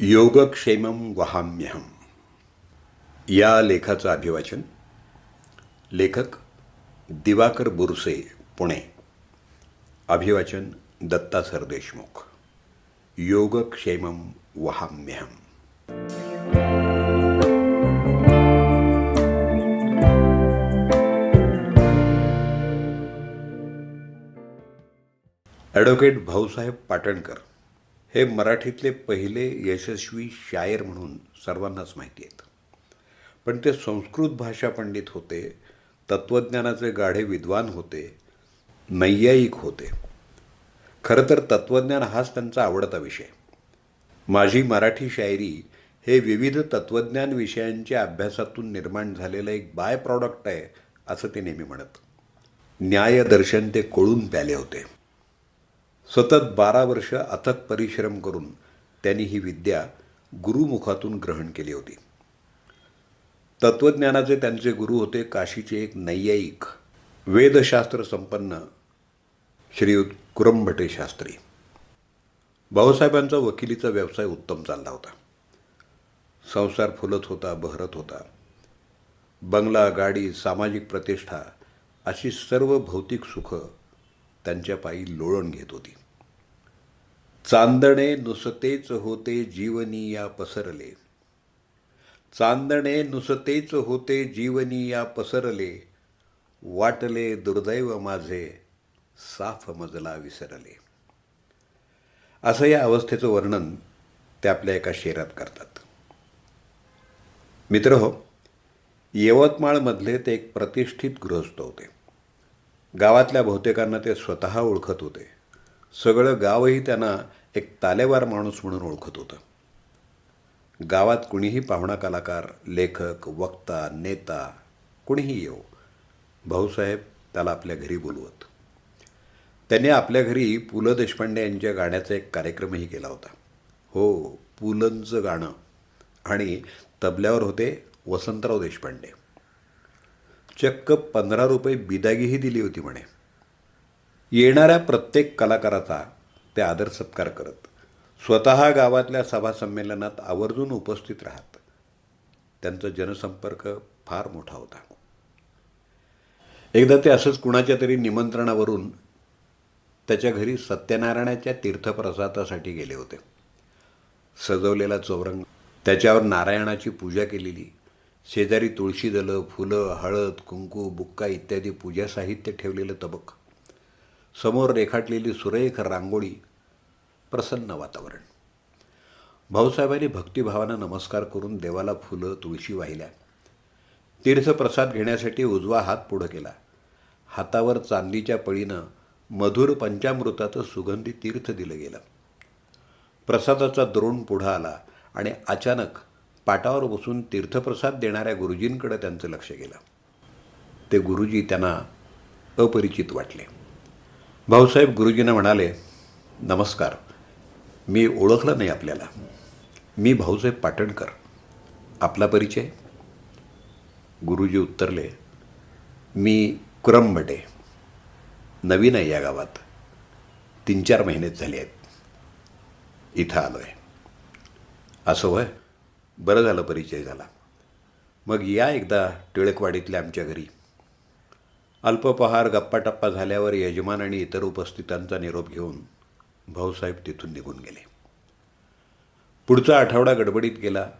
योगक्षेमं वहाम्यहम। या लेखाचं अभिवाचन लेखक दिवाकर बुरसे पुणे. अभिवाचन दत्ता सरदेशमुख योगक्षेमं वहाम्यहम। ॲडव्होकेट भाऊसाहेब पाटणकर हे मराठीतले पहिले यशस्वी शायर म्हणून सर्वांनाच माहिती आहेत. पण ते संस्कृत भाषा पंडित होते तत्त्वज्ञानाचे गाढे विद्वान होते नैयायिक होते. खरं तर तत्त्वज्ञान हाच त्यांचा आवडता विषय. माझी मराठी शायरी हे विविध तत्त्वज्ञान विषयांच्या अभ्यासातून निर्माण झालेलं एक बाय प्रॉडक्ट आहे असं ते नेहमी म्हणत. न्यायदर्शन ते कोळून प्याले होते. सतत बारा वर्ष अथक परिश्रम करून त्यांनी ही विद्या गुरुमुखातून ग्रहण केली होती. तत्त्वज्ञानाचे त्यांचे गुरु होते काशीचे एक नैयायिक वेदशास्त्र संपन्न श्रीयुत कुरंभटे शास्त्री. भाऊसाहेबांचा वकिलीचा व्यवसाय उत्तम चालला होता. संसार फुलत होता बहरत होता. बंगला गाडी सामाजिक प्रतिष्ठा अशी सर्व भौतिक सुखं त्यांच्या पायी लोळण घेत होती. चांदणे नुसतेच होते जीवनी या पसरले. चांदणे नुसतेच होते जीवनी या पसरले. वाटले दुर्दैव माझे साफ मजला विसरले. असं या अवस्थेचं वर्णन ते आपल्या एका शेरात करतात. मित्र हो यवतमाळमधले ते एक प्रतिष्ठित गृहस्थ होते. गावातल्या बहुतेकांना ते स्वतः ओळखत होते. सगळं गावही त्यांना एक तालेवार माणूस म्हणून ओळखत होतं. गावात कुणीही पाहुणा कलाकार लेखक वक्ता नेता कुणीही येऊ भाऊसाहेब त्याला आपल्या घरी बोलवत. त्यांनी आपल्या घरी पु ल देशपांडे यांच्या गाण्याचा एक कार्यक्रमही केला होता. हो पुलंचं गाणं. आणि तबल्यावर होते वसंतराव देशपांडे. चक्क पंधरा रुपये बिदागीही दिली होती म्हणे. येणाऱ्या प्रत्येक कलाकाराचा ते आदर सत्कार करत. स्वतः गावातल्या सभासंमेलनात आवर्जून उपस्थित राहत. त्यांचा जनसंपर्क फार मोठा होता. एकदा ते असंच कुणाच्या तरी निमंत्रणावरून त्याच्या घरी सत्यनारायणाच्या तीर्थप्रसादासाठी गेले होते. सजवलेला चौरंग त्याच्यावर नारायणाची पूजा केलेली शेजारी तुळशी दलं फुलं हळद कुंकू बुक्का इत्यादी पूजा साहित्य ठेवलेलं तबक. समोर रेखाटलेली सुरेख रांगोळी प्रसन्न वातावरण. भाऊसाहेबांनी भक्तिभावानं नमस्कार करून देवाला फुलं तुळशी वाहिल्या. तीर्थप्रसाद घेण्यासाठी उजवा हात पुढं केला. हातावर चांदीच्या पळीनं मधुर पंचामृताचं सुगंधी तीर्थ दिलं गेलं. प्रसादाचा द्रोण पुढं आला आणि अचानक पाटावर बसून तीर्थप्रसाद देणाऱ्या गुरुजींकडे त्यांचं लक्ष गेलं. ते गुरुजी त्यांना अपरिचित वाटले. भाऊसाहेब गुरुजींना म्हणाले नमस्कार मी ओळखलं नाही आपल्याला. मी भाऊसाहेब पाटणकर. आपला परिचय? गुरुजी उत्तरले मी कुरंबटे. नवीन आहे या गावात. तीन चार महिनेच झाले आहेत. इथं आलो आहे असं होय? बरं झालं परिचय झाला. मग या एकदा टिळकवाडीतल्या आमच्या घरी. अल्पपहार गप्पाटप्पा झाल्यावर यजमान आणि इतर उपस्थितांचा निरोप घेऊन भाऊसाहेब तिथून निघून गेले. पुढचा आठवडा गडबडीत गेला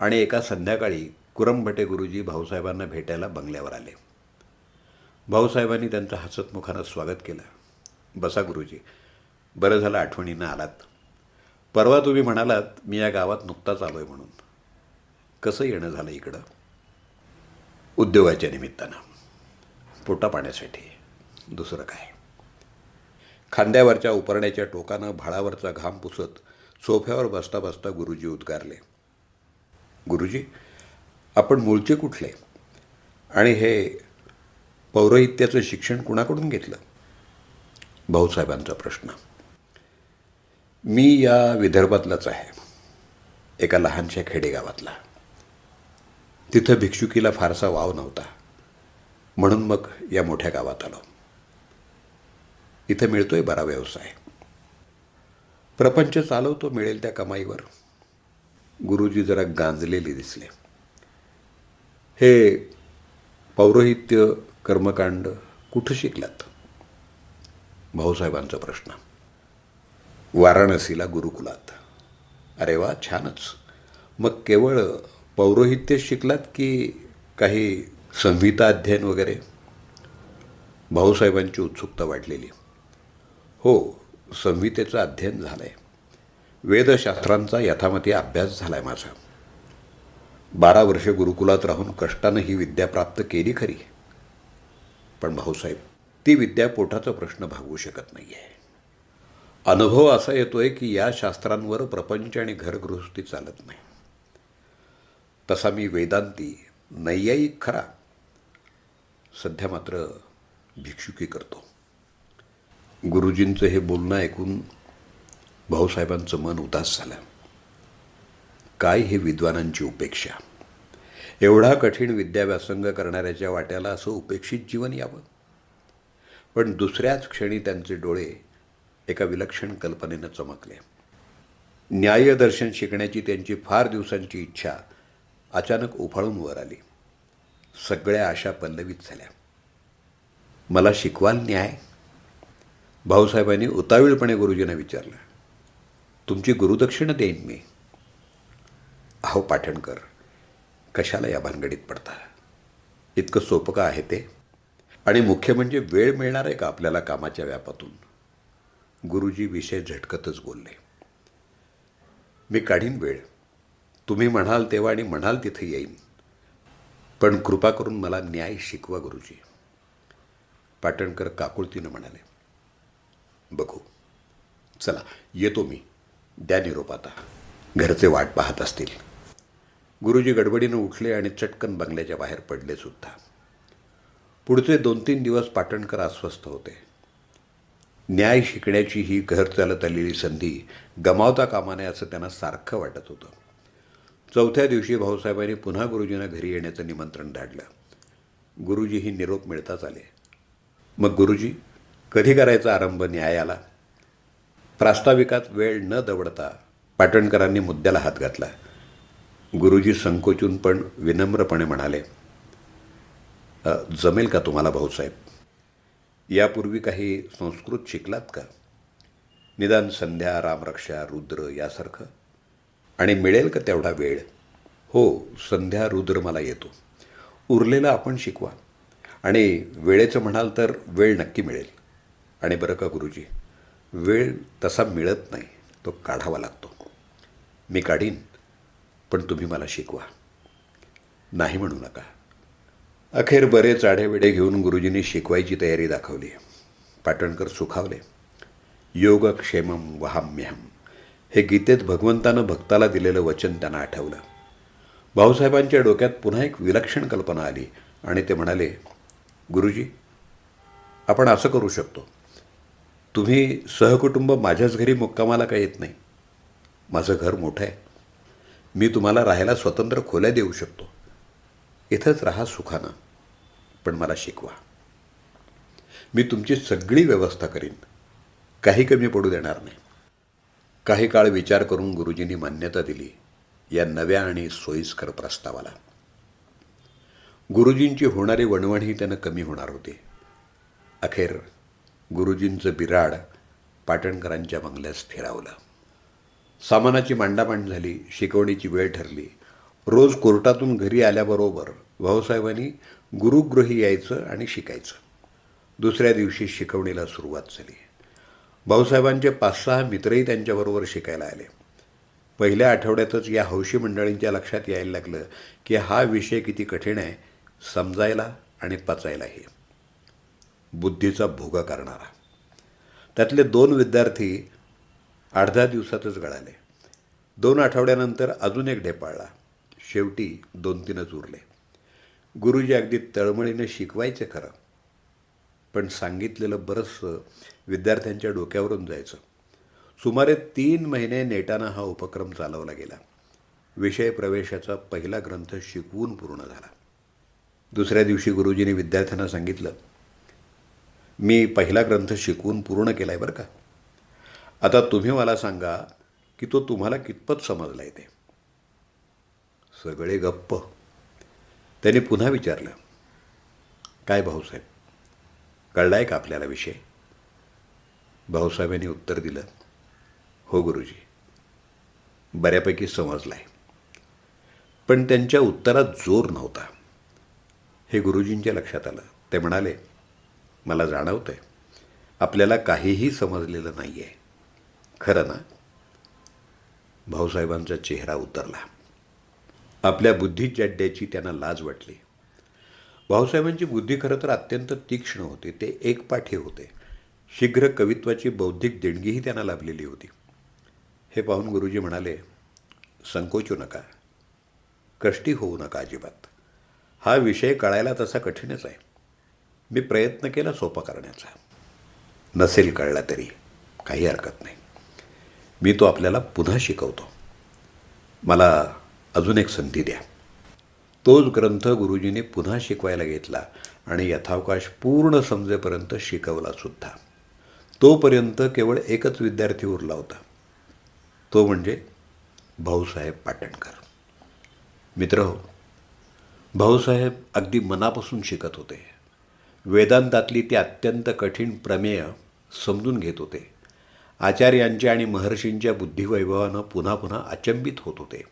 आणि एका संध्याकाळी कुरमभटे गुरुजी भाऊसाहेबांना भेटायला बंगल्यावर आले. भाऊसाहेबांनी त्यांचं हसतमुखानं स्वागत केलं. बसा गुरुजी बरं झालं आठवणीनं आलात. परवा तुम्ही म्हणालात मी या गावात नुकताच आलो आहे म्हणून. कसं येणं झालं इकडं? उद्योगाच्या निमित्तानं. पोटा पाण्यासाठी. दुसरं काय? खांद्यावरच्या उपरण्याच्या टोकानं भाळावरचा घाम पुसत सोफ्यावर बसता बसता गुरुजी उद्गारले. गुरुजी आपण मूळचे कुठले? आणि हे पौरोहित्याचं शिक्षण कुणाकडून घेतलं? भाऊसाहेबांचा प्रश्न. मी या विदर्भातलाच आहे एका लहानशा खेडेगावातला. तिथं भिक्षुकीला फारसा वाव नव्हता. म्हणून मग या मोठ्या गावात आलो. इथं मिळतोय बरा व्यवसाय. प्रपंच चालवतो मिळेल त्या कमाईवर. गुरुजी जरा गांजलेले दिसले. हे पौरोहित्य कर्मकांड कुठं शिकलात? भाऊसाहेबांचा प्रश्न. वाराणसीला गुरुकुलात. अरे वा छानच. मग केवळ पौरोहित्य शिकलात की काही संहिता अध्ययन वगैरे? भाऊसाहेबांची उत्सुकता वाढलेली. हो संहितेचं अध्ययन झालं आहे वेदशास्त्रांचा यथामती अभ्यास झाला आहे माझा. बारा वर्षे गुरुकुलात राहून कष्टानं ही विद्या प्राप्त केली खरी. पण भाऊसाहेब ती विद्या पोटाचा प्रश्न भागवू शकत नाही आहे अनुभव असा येतोय की या शास्त्रांवर प्रपंच आणि घरगृहस्थी चालत नाही. तसा मी वेदांती नैयायिक खरा. सध्या मात्र भिक्षुकी करतो. गुरुजींचं हे बोलणं ऐकून भाऊसाहेबांचं मन उदास झालं. काय हे विद्वानांची उपेक्षा? एवढा कठीण विद्याव्यासंग करणाऱ्याच्या वाट्याला असं उपेक्षित जीवन यावं? पण दुसऱ्याच क्षणी त्यांचे डोळे एका विलक्षण कल्पनेनं चमकले. न्यायदर्शन शिकण्याची त्यांची फार दिवसांची इच्छा अचानक उफाळून वर आली. सगळ्या आशा पल्लवित झाल्या. मला शिकवाल न्याय? भाऊसाहेबांनी उतावीळपणे गुरुजींना विचारलं तुमची गुरुदक्षिणा देईन मी. अहो पाठणकर कशाला या भानगडीत पडता? इतकं सोपं का आहे ते? आणि मुख्य म्हणजे वेळ मिळणार आहे का आपल्याला कामाच्या व्यापातून? गुरुजी विषय झटकतच बोलले मी काढीन वेळ. तुम्ही म्हणाल तेव्हा आणि म्हणाल तिथे येईन. पण कृपा करून मला न्याय शिकवा गुरुजी. पाटणकर काकुळतीनं म्हणाले बघू. चला येतो मी. द्या निरोप आता घरचे वाट पाहत असतील. गुरुजी गडबडीनं उठले आणि चटकन बंगल्याच्या बाहेर पडले सुद्धा. पुढचे दोन तीन दिवस पाटणकर अस्वस्थ होते. न्याय शिकण्याची ही घर चालत आलेली संधी गमावता कामा नये असं त्यांना सारखं वाटत होतं. चौथ्या दिवशी भाऊसाहेबांनी पुन्हा गुरुजींना घरी येण्याचं निमंत्रण धाडलं. गुरुजी ही निरोप मिळताच आले. मग गुरुजी? कधी करायचा आरंभ न्यायाला? प्रास्ताविकात वेळ न दवडता पाटणकरांनी मुद्द्याला हात घातला. गुरुजी संकोचून पण विनम्रपणे म्हणाले जमेल का तुम्हाला भाऊसाहेब? यापूर्वी काही संस्कृत शिकलात का? निदान संध्या रामरक्षा रुद्र यासारखं? आणि मिळेल का तेवढा वेळ? हो संध्या रुद्र मला येतो. उरलेलं आपण शिकवा. आणि वेळेचं म्हणाल तर वेळ नक्की मिळेल. आणि बरं का गुरुजी? वेळ तसा मिळत नाही तो काढावा लागतो. मी काढीन पण तुम्ही मला शिकवा. नाही म्हणू नका. अखेर बरेच आढेवेडे घेऊन गुरुजींनी शिकवायची तयारी दाखवली. पाटणकर सुखावले. योगक्षेमम वहाम्यहम हे गीतेत भगवंतानं भक्ताला दिलेलं वचन त्यांना आठवलं. भाऊसाहेबांच्या डोक्यात पुन्हा एक विलक्षण कल्पना आली आणि ते म्हणाले गुरुजी आपण असं करू शकतो. तुम्ही सहकुटुंब माझ्याच घरी मुक्कामाला का येत नाही? माझं घर मोठं आहे. मी तुम्हाला राहायला स्वतंत्र खोल्या देऊ शकतो. इथंच राहा सुखानं पण मला शिकवा. मी तुमची सगळी व्यवस्था करीन. काही कमी पडू देणार नाही. काही काळ विचार करून गुरुजींनी मान्यता दिली या नव्या आणि सोयीस्कर प्रस्तावाला. गुरुजींची होणारी वणवणही त्यानं कमी होणार होती. अखेर गुरुजींचं बिराड पाटणकरांच्या बंगल्यास फिरावलं. सामानाची मांडामांड झाली शिकवणीची वेळ ठरली. रोज कोर्टातून घरी आल्याबरोबर भाऊसाहेबांनी गुरुगृही यायचं आणि शिकायचं. दुसऱ्या दिवशी शिकवणीला सुरुवात झाली. भाऊसाहेबांचे पाच सहा मित्रही त्यांच्याबरोबर शिकायला आले. पहिल्या आठवड्यातच या हौशी मंडळींच्या लक्षात यायला लागलं की हा विषय किती कठीण आहे समजायला आणि पचायलाही. बुद्धीचा भोगा करणारा. त्यातले दोन विद्यार्थी आठ दहा दिवसातच गळाले. दोन आठवड्यानंतर अजून एक ढेपाळला शेवटी दोन तीनच उरले. गुरुजी अगदी तळमळीनं शिकवायचे खरं. पण सांगितलेलं बरंचसं विद्यार्थ्यांच्या डोक्यावरून जायचं. सुमारे तीन महिने नेटानं हा उपक्रम चालवला गेला. विषय प्रवेशाचा पहिला ग्रंथ शिकवून पूर्ण झाला. दुसऱ्या दिवशी गुरुजींनी विद्यार्थ्यांना सांगितलं मी पहिला ग्रंथ शिकवून पूर्ण केला आहे बरं का? आता तुम्ही मला सांगा की तो तुम्हाला कितपत समजला आहे ते. सगळे गप्प. त्याने पुन्हा विचारलं काय भाऊसाहेब? कळलाय का आपल्याला विषय? भाऊसाहेबांनी उत्तर दिलं हो गुरुजी बऱ्यापैकी समजला आहे पण त्यांच्या उत्तरात जोर नव्हता. हे गुरुजींच्या लक्षात आलं. ते म्हणाले मला जाणवतंय. आपल्याला काहीही समजलेलं नाही आहे खरं ना? भाऊसाहेबांचा चेहरा उतरला. आपल्या बुद्धीत त्यांना लाज वाटली. भाऊसाहेबांची बुद्धी खरं तर अत्यंत तीक्ष्ण होती. ते एकपाठी होते. शीघ्र कवित्वाची बौद्धिक देणगीही त्यांना लाभलेली होती. हे पाहून गुरुजी म्हणाले संकोचू नका. कष्टी होऊ नका अजिबात. हा विषय कळायला तसा कठीणच आहे. मी प्रयत्न केला सोपा करण्याचा. नसेल कळला तरी काही हरकत नाही. मी तो आपल्याला पुन्हा शिकवतो. मला अजून एक संधी द्या. तोच ग्रंथ गुरुजींनी पुन्हा शिकवायला घेतला आणि यथावकाश पूर्ण समजेपर्यंत शिकवला सुद्धा. तोपर्यंत केवळ एकच विद्यार्थी उरला होता. तो म्हणजे भाऊसाहेब पाटणकर. मित्र हो भाऊसाहेब अगदी मनापासून शिकत होते. वेदांतातली ती अत्यंत कठीण प्रमेय समजून घेत होते. आचार्यांच्या आणि महर्षींच्या बुद्धिवैभवानं पुन्हा पुन्हा अचंबित होत होते.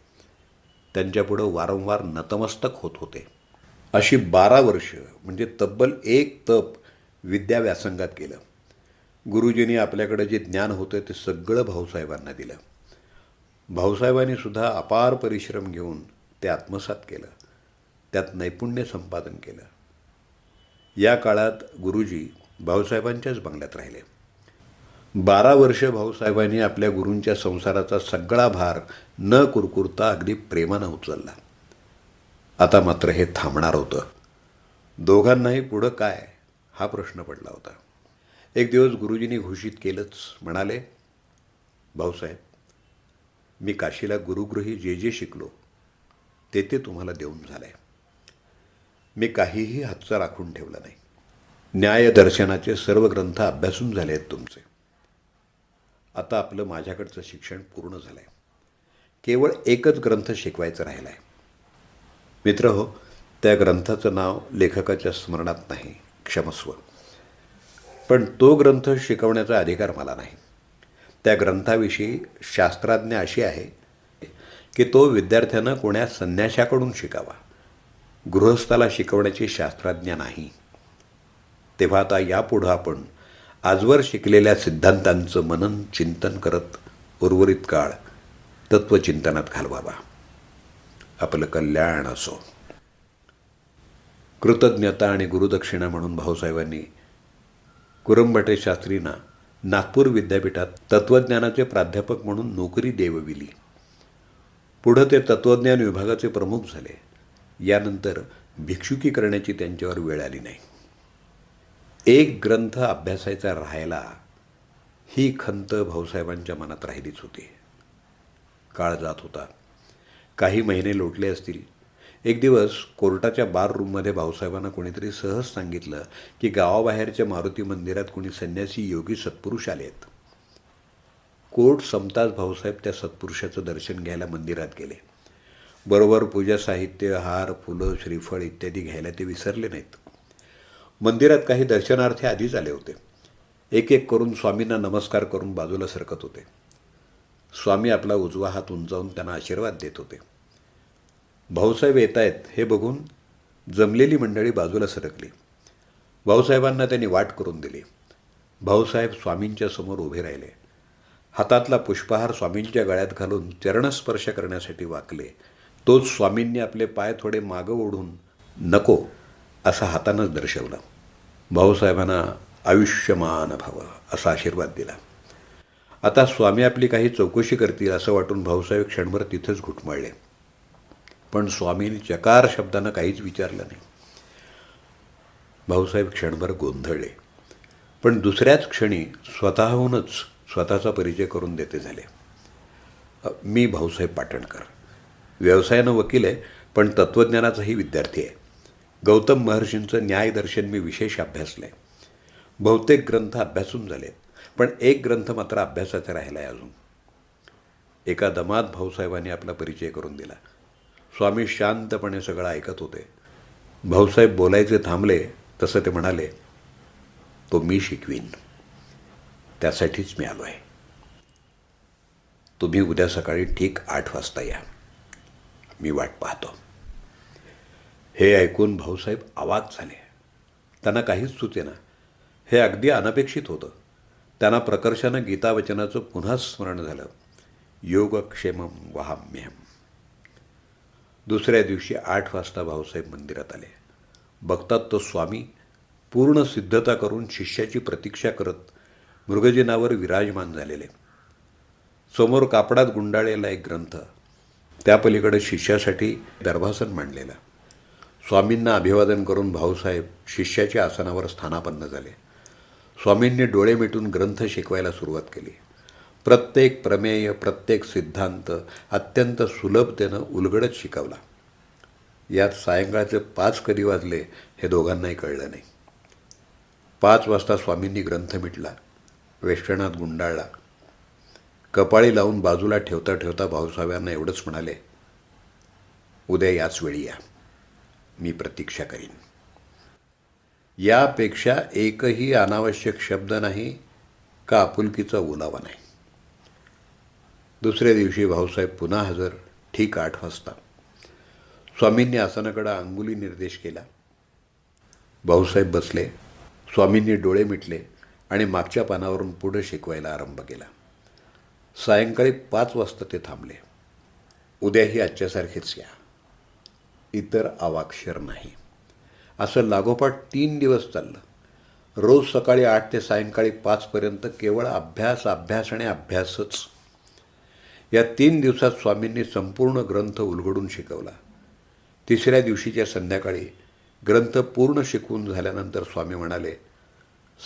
त्यांच्यापुढं वारंवार नतमस्तक होत होते. अशी बारा वर्ष म्हणजे तब्बल एक तप विद्या व्यासंगात केलं गुरुजींनी आपल्याकडे जे ज्ञान होतं ते सगळं भाऊसाहेबांना दिलं. भाऊसाहेबांनी सुद्धा अपार परिश्रम घेऊन ते आत्मसात केलं. त्यात नैपुण्य संपादन केलं. या काळात गुरुजी भाऊसाहेबांच्याच बंगल्यात राहिले. बारा वर्ष भाऊसाहेबांनी आपल्या गुरूंच्या संसाराचा सगळा भार न कुरकुरता अगदी प्रेमानं उचलला. आता मात्र हे थांबणार होतं. दोघांनाही पुढं काय? हा प्रश्न पडला होता. एक दिवस गुरुजींनी घोषित केलंच. म्हणाले भाऊसाहेब मी काशीला गुरुगृही जे जे शिकलो ते ते तुम्हाला देऊन झालं आहे मी काहीही हातचा राखून ठेवला नाही. न्यायदर्शनाचे सर्व ग्रंथ अभ्यासून झाले आहेत तुमचे. आता आपलं माझ्याकडचं शिक्षण पूर्ण झालं आहे केवळ एकच ग्रंथ शिकवायचं राहिला आहे मित्र हो त्या ग्रंथाचं नाव लेखकाच्या स्मरणात नाही क्षमस्व. पण तो ग्रंथ शिकवण्याचा अधिकार मला नाही. त्या ग्रंथाविषयी शास्त्रज्ञ अशी आहे की तो विद्यार्थ्यानं कोण्या संन्याशाकडून शिकावा. गृहस्थाला शिकवण्याची शास्त्रज्ञ नाही. तेव्हा आता यापुढं आपण आजवर शिकलेल्या सिद्धांतांचं मनन चिंतन करत उर्वरित काळ तत्वचिंतनात घालवावा. आपलं कल्याण असो. कृतज्ञता आणि गुरुदक्षिणा म्हणून भाऊसाहेबांनी कुरंबटे शास्त्रींना नागपूर विद्यापीठात तत्त्वज्ञानाचे प्राध्यापक म्हणून नोकरी देवविली. पुढं ते तत्त्वज्ञान विभागाचे प्रमुख झाले. यानंतर भिक्षुकी करण्याची त्यांच्यावर वेळ आली नाही. एक ग्रंथ अभ्यासायचा राहायला ही खंत भाऊसाहेबांच्या मनात राहिलीच होती. काळ जात होता. काही महिने लोटले असतील. एक दिवस कोर्टाच्या बार रूममध्ये भाऊसाहेबांना कोणीतरी सहज सांगितलं की गावाबाहेरच्या मारुती मंदिरात कोणी संन्यासी योगी सत्पुरुष आले आहेत कोर्ट संपताच भाऊसाहेब त्या सत्पुरुषाचं दर्शन घ्यायला मंदिरात गेले. बरोबर पूजा साहित्य हार फुलं श्रीफळ इत्यादी घ्यायला ते विसरले नाहीत. मंदिरात काही दर्शनार्थी आधीच आले होते. एक एक करून स्वामींना नमस्कार करून बाजूला सरकत होते. स्वामी आपला उजवा हात उंचावून त्यांना आशीर्वाद देत होते. भाऊसाहेब येत आहेत हे बघून जमलेली मंडळी बाजूला सरकली. भाऊसाहेबांना त्यांनी वाट करून दिली. भाऊसाहेब स्वामींच्या समोर उभे राहिले. हातातला पुष्पहार स्वामींच्या गळ्यात घालून चरणस्पर्श करण्यासाठी वाकले. तोच स्वामींनी आपले पाय थोडे मागं ओढून नको असं हातानंच दर्शवलं. भाऊसाहेबांना आयुष्यमान भाव असा आशीर्वाद दिला. आता स्वामी आपली काही चौकशी करतील असं वाटून भाऊसाहेब क्षणभर तिथंच घुटमळले. पण स्वामींनी चकार शब्दानं काहीच विचारलं नाही. भाऊसाहेब क्षणभर गोंधळले. पण दुसऱ्याच क्षणी स्वतःहूनच स्वतःचा परिचय करून देते झाले. मी भाऊसाहेब पाटणकर. व्यवसायानं वकील आहे पण तत्त्वज्ञानाचाही विद्यार्थी आहे. गौतम महर्षींचं न्यायदर्शन मी विशेष अभ्यासलं आहे बहुतेक ग्रंथ अभ्यासून झालेत पण एक ग्रंथ मात्र अभ्यासाचा राहिला आहे अजून. एका दमात भाऊसाहेबांनी आपला परिचय करून दिला. स्वामी शांतपणे सगळं ऐकत होते. भाऊसाहेब बोलायचे थांबले तसं ते म्हणाले तो मी शिकवीन. त्यासाठीच मी आलो आहे तुम्ही उद्या सकाळी ठीक आठ वाजता या. मी वाट पाहतो. हे ऐकून भाऊसाहेब आवाज झाले. त्यांना काहीच सुचेना हे अगदी अनपेक्षित होतं. त्यांना प्रकर्षानं गीतावचनाचं पुन्हा स्मरण झालं. योगक्षेमम वहाम्यहम दुसऱ्या दिवशी आठ वाजता भाऊसाहेब मंदिरात आले. बघतात तो स्वामी पूर्ण सिद्धता करून शिष्याची प्रतीक्षा करत मृगजिनावर विराजमान झालेले. समोर कापडात गुंडाळलेला एक ग्रंथ त्या पलीकडे शिष्यासाठी दर्भासन मांडलेला. स्वामींना अभिवादन करून भाऊसाहेब शिष्याच्या आसनावर स्थानापन्न झाले. स्वामींनी डोळे मिटून ग्रंथ शिकवायला सुरुवात केली. प्रत्येक प्रमेय प्रत्येक सिद्धांत अत्यंत सुलभतेनं उलगडत शिकवला. यात सायंकाळचे पाच कधी वाजले हे दोघांनाही कळलं नाही. पाच वाजता स्वामींनी ग्रंथ मिटला. वेष्टणात गुंडाळला. कपाळी लावून बाजूला ठेवता ठेवता भाऊसाहेबांना एवढंच म्हणाले उद्या याच वेळी या. मी प्रतीक्षा करीन. यापेक्षा एकही अनावश्यक शब्द नाही का आपुलकीचा ओलावा नाही. दुसऱ्या दिवशी भाऊसाहेब पुन्हा हजर ठीक आठ वाजता. स्वामींनी आसनाकडं अंगुली निर्देश केला. भाऊसाहेब बसले. स्वामींनी डोळे मिटले आणि मागच्या पानावरून पुढे शिकवायला आरंभ केला. सायंकाळी पाच वाजता ते थांबले. उद्याही आजच्यासारखेच या. इतर अवाक्षर नाही. असं लागोपाठ तीन दिवस चाललं. रोज सकाळी आठ ते सायंकाळी पाचपर्यंत केवळ अभ्यास अभ्यास आणि अभ्यासच. या तीन दिवसात स्वामींनी संपूर्ण ग्रंथ उलगडून शिकवला. तिसऱ्या दिवशीच्या संध्याकाळी ग्रंथ पूर्ण शिकवून झाल्यानंतर स्वामी म्हणाले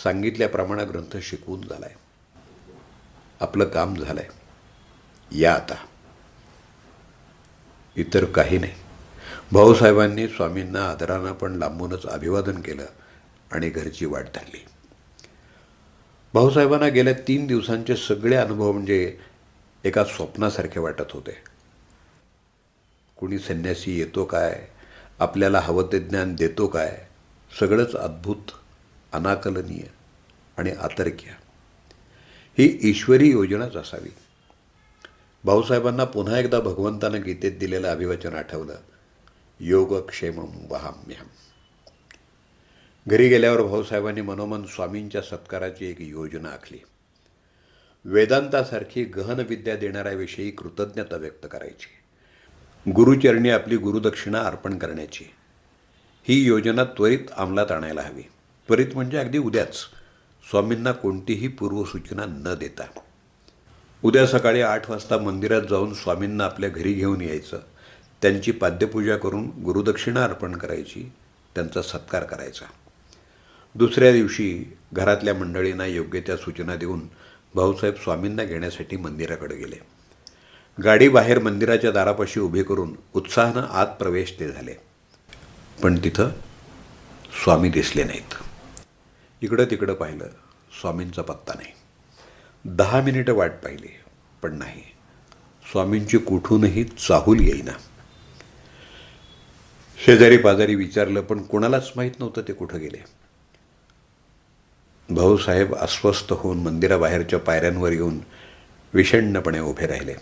सांगितल्याप्रमाणे ग्रंथ शिकवून झाला आहे आपलं काम झालंय. या आता. इतर काही नाही. भाऊसाहेबांनी स्वामींना आदरानं पण लांबूनच अभिवादन केलं आणि घरची वाट धरली. भाऊसाहेबांना गेल्या तीन दिवसांचे सगळे अनुभव म्हणजे एका स्वप्नासारखे वाटत होते. कुणी संन्यासी येतो काय? आपल्याला हवं ते ज्ञान देतो काय? सगळंच अद्भुत अनाकलनीय आणि अतर्क्य ही ईश्वरी योजनाच असावी. भाऊसाहेबांना पुन्हा एकदा भगवंतानं गीतेत दिलेलं अभिवचन आठवलं. योगक्षेमम वहाम्यहम. घरी गेल्यावर भाऊसाहेबांनी मनोमन स्वामींच्या सत्काराची एक योजना आखली. वेदांतासारखी गहन विद्या देणाऱ्याविषयी कृतज्ञता व्यक्त करायची. गुरुचरणी आपली गुरुदक्षिणा अर्पण करण्याची. ही योजना त्वरित अंमलात आणायला हवी. त्वरित म्हणजे अगदी उद्याच. स्वामींना कोणतीही पूर्वसूचना न देता. उद्या सकाळी आठ वाजता मंदिरात जाऊन स्वामींना आपल्या घरी घेऊन यायचं. त्यांची पाद्यपूजा करून गुरुदक्षिणा अर्पण करायची. त्यांचा सत्कार करायचा. दुसऱ्या दिवशी घरातल्या मंडळींना योग्य त्या सूचना देऊन भाऊसाहेब स्वामींना घेण्यासाठी मंदिराकडे गेले. गाडी बाहेर मंदिराच्या दारापाशी उभी करून उत्साहानं आत प्रवेश ते झाले. पण तिथं स्वामी दिसले नाहीत. इकडं तिकडं पाहिलं स्वामींचा पत्ता नाही. दहा मिनिटं वाट पाहिली पण नाही. स्वामींची कुठूनही चाहूल येईना. शेजारी पाजारी विचारलं पण कोणालाच माहीत नव्हतं ते कुठं गेले. भाऊसाहेब अस्वस्थ होऊन मंदिराबाहेरच्या पायऱ्यांवर येऊन विषण्णपणे उभे राहिले.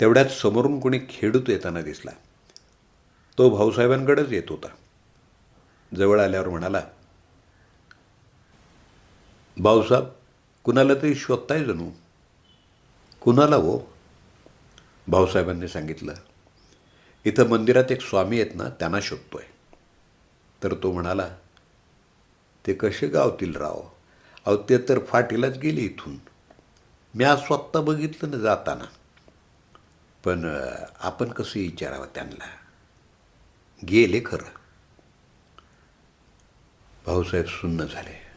तेवढ्यात समोरून कोणी खेडूत येताना दिसला. तो भाऊसाहेबांकडेच येत होता. जवळ आल्यावर म्हणाला भाऊसाहेब कुणाला तरी शोधताय जणू. कुणाला हो? भाऊसाहेबांनी सांगितलं. इथं मंदिरात एक स्वामी आहेत ना त्यांना शोधतोय. तर तो म्हणाला ते कसे गावतील राव? अहो ते तर फाटीलाच गेले इथून. मी आज स्वतः बघितलं ना जाताना. पण आपण कसं विचारावं त्यांना? गेले खरं. भाऊसाहेब सुन्न झाले.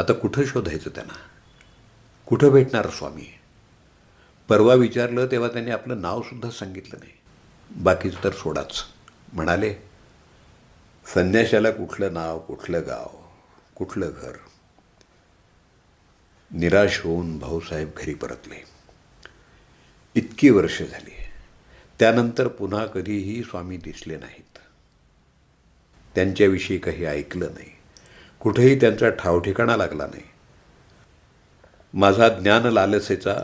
आता कुठं शोधायचं त्यांना? कुठं भेटणार स्वामी? परवा विचारलं तेव्हा त्यांनी आपलं नावसुद्धा सांगितलं नाही. बाकीचं तर सोडाच. म्हणाले संन्याशाला कुठलं नाव कुठलं गाव कुठलं घर? निराश होऊन भाऊसाहेब घरी परतले. इतकी वर्ष झाली. त्यानंतर पुन्हा कधीही स्वामी दिसले नाहीत. त्यांच्याविषयी काही ऐकलं नाही. कुठेही त्यांचा ठावठिकाणा लागला नाही. माझा ज्ञान लालसेचा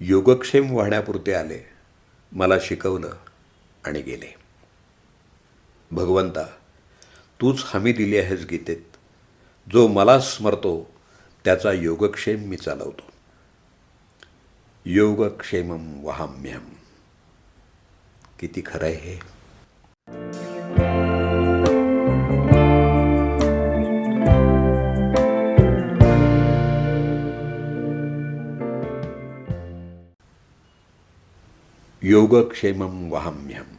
योगक्षेम वाहण्यापुरते आले मला शिकवलं आणि गेले. भगवंता तूच हमी दिली आहेस गीतेत. जो मला स्मरतो त्याचा योगक्षेम मी चालवतो. योगक्षेमम वहाम्यम किती खरं आहे हे? योगक्षेमम वहाम्यम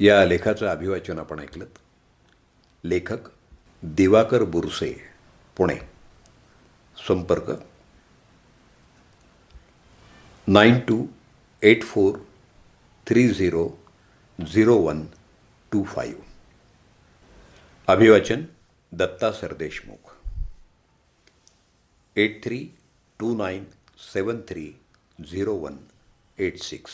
या लेखाचं अभिवाचन आपण ऐकलं. लेखक दिवाकर बुरसे पुणे. संपर्क nine two eight four three zero zero one two five. अभिवाचन Datta Sardeshmukh. Eight three two nine seven three zero one eight six